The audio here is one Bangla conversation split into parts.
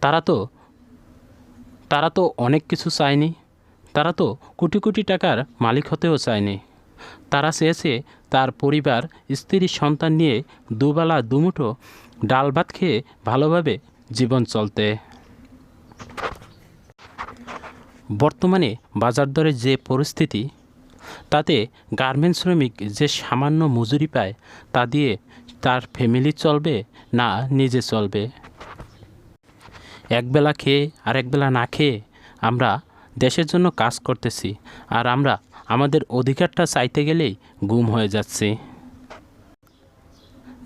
তারা তো তারা তো অনেক কিছু চায়নি। তারা তো কোটি কোটি টাকার মালিক হতেও চায়নি। তারা চেয়েছে তার পরিবার, স্ত্রী, সন্তান নিয়ে দুবেলা, দুমুঠো ডাল ভাত খেয়ে ভালোভাবে জীবন চলতে। বর্তমানে বাজার দরের যে পরিস্থিতি, তাতে গার্মেন্টস শ্রমিক যে সামান্য মজুরি পায়, তা দিয়ে তার ফ্যামিলি চলবে না নিজে চলবে? একবেলা খেয়ে আর একবেলা না খেয়ে আমরা দেশের জন্য কাজ করতেছি আর আমরা আমাদের অধিকারটা চাইতে গেলেই গুম হয়ে যাচ্ছি।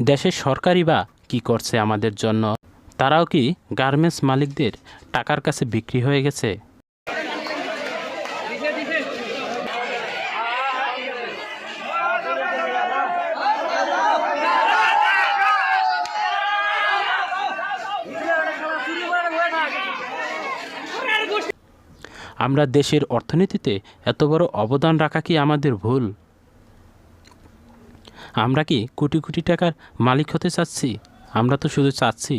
দেশের সরকারই বা কী করছে আমাদের জন্য? তারাও কি গার্মেন্টস মালিকদের টাকার কাছে বিক্রি হয়ে গেছে? আমরা দেশের অর্থনীতিতে এত বড় অবদান রাখা কি আমাদের ভুল? আমরা কি কোটি কোটি টাকার মালিক হতে চাচ্ছি? আমরা তো শুধু চাচ্ছি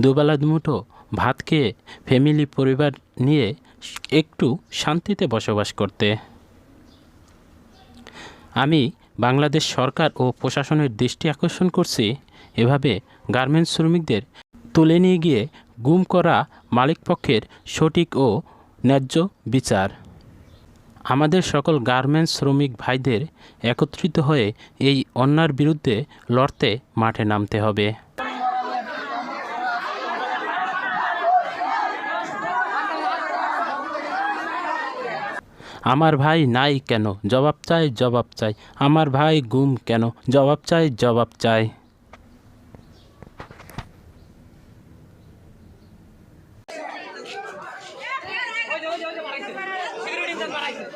দুবেলা দুমুঠো ভাত খেয়ে ফ্যামিলি পরিবার নিয়ে একটু শান্তিতে বসবাস করতে। আমি বাংলাদেশ সরকার ও প্রশাসনের দৃষ্টি আকর্ষণ করছি এভাবে গার্মেন্টস শ্রমিকদের তুলে নিয়ে গিয়ে গুম করা মালিকপক্ষের সঠিক ও ন্যায্য বিচার। আমাদের সকল গার্মেন্টস শ্রমিক ভাইদের একত্রিত হয়ে এই অন্যার বিরুদ্ধে লড়তে মাঠে নামতে হবে। আমার ভাই নাই কেন? জবাব চাই জবাব চাই। আমার ভাই গুম কেন? জবাব চাই জবাব চাই। करायचं